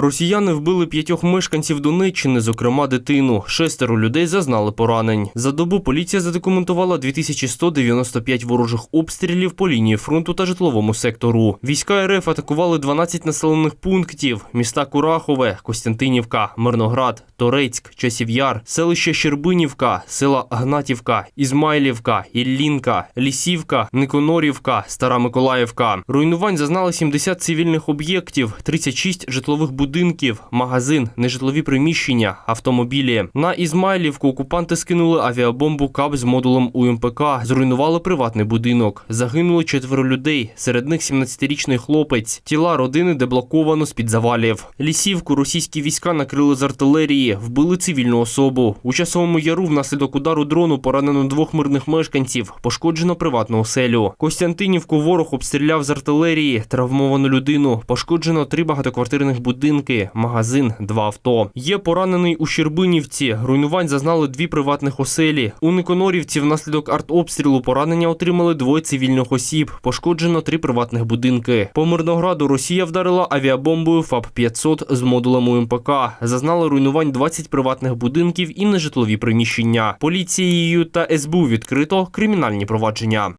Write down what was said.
Росіяни вбили п'ятьох мешканців Донеччини, зокрема дитину. Шестеро людей зазнали поранень. За добу поліція задокументувала 2195 ворожих обстрілів по лінії фронту та житловому сектору. Війська РФ атакували 12 населених пунктів: міста Курахове, Костянтинівка, Мирноград, Торецьк, Часів'яр, селище Щербинівка, села Гнатівка, Ізмайлівка, Іллінка, Лісівка, Никонорівка, Стара Миколаївка. Руйнувань зазнали 70 цивільних об'єктів, 36 житлових будинків, магазин, нежитлові приміщення, автомобілі. На Ізмайлівку окупанти скинули авіабомбу КАП з модулем УМПК, зруйнували приватний будинок. Загинули четверо людей, серед них 17-річний хлопець. Тіла родини деблоковано з-під завалів. Лісівку російські війська накрили з артилерії, вбили цивільну особу. У часовому яру внаслідок удару дрону поранено двох мирних мешканців, пошкоджено приватну оселю. Костянтинівку ворог обстріляв з артилерії, травмовану людину, пошкоджено три багатоквартирних будинки, магазин, два авто. Є поранений у Щербинівці. Руйнувань зазнали дві приватних оселі. У Никонорівці внаслідок артобстрілу поранення отримали двоє цивільних осіб. Пошкоджено три приватних будинки. По Мирнограду Росія вдарила авіабомбою ФАП-500 з модулем УМПК. Зазнали руйнувань 20 приватних будинків і нежитлові приміщення. Поліцією та СБУ відкрито кримінальні провадження.